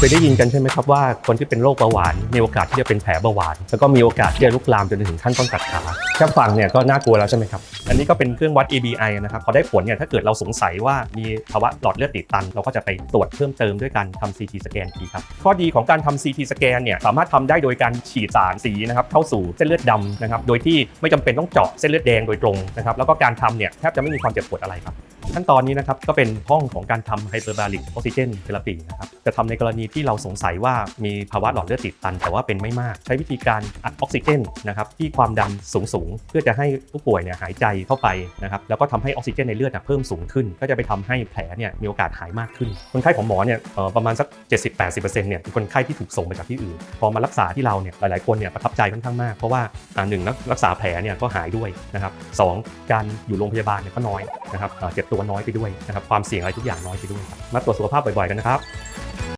เคยได้ยินกันใช่ไหมครับว่าคนที่เป็นโรคเบาหวานมีโอกาสที่จะเป็นแผลเบาหวาน แล้วก็มีโอกาสที่จะลุกลามจนถึงขั้นต้องตัดขาแค่ฟังเนี่ยก็น่ากลัวแล้วใช่ไหมครับอันนี้ก็เป็นเครื่องวัด ABI นะครับพอได้ผลเนี่ยถ้าเกิดเราสงสัยว่ามีภาวะหลอดเลือดตีบตัน เราก็จะไปตรวจเพิ่มเติมด้วยการทำ CT สแกนทีครับข้อดีของการทำ CT สแกนเนี่ยสามารถทำได้โดยการฉีดสารสีนะครับเข้าสู่เส้นเลือดดำนะครับโดยที่ไม่จำเป็นต้องเจาะเส้นเลือดแดงโดยตรงนะครับแล้วก็การทำเนี่ยแทบจะไม่มีความเจ็บปวดอะไรครับ ขั้นตอนนี้นะครับก็เป็นห้องของการทำไฮเปอร์บาริกออกซิเจนเทอราปีนะครับจะทำในกรณีที่เราสงสัยว่ามีภาวะหลอดเลือดติดตัน แต่ว่าเป็นไม่มาก ใช้วิธีการอัดออกซิเจนนะครับที่ความดันสูงสูงเพื่อจะให้ผู้ป่วยเนี่ยหายใจเข้าไปนะครับแล้วก็ทำให้ออกซิเจนในเลือดเนี่ยเพิ่มสูงขึ้น ก็จะไปทำให้แผลเนี่ยมีโอกาสหายมากขึ้น คนไข้ของหมอเนี่ยประมาณสัก 70-80%เนี่ยเป็นคนไข้ที่ถูกส่งไปจากที่อื่น พอมารักษาที่เราเนี่ยหลายๆคนเนี่ยประทับใจค่อนข้างมาก เพราะว่าอ่าหนึ่งรักษาแผลเนี่ยก็หายด้วยนะครับสองการอยู่โรงพยาบาลเนี่ยก็น้อยนะครับเจ็บตัวน้อยไปด้วยนะครับความเสี่ยงอะไรทุกอย่างน้อยไปด้วยครับมาตรวจสุขภาพบ่อยๆกันนะครับ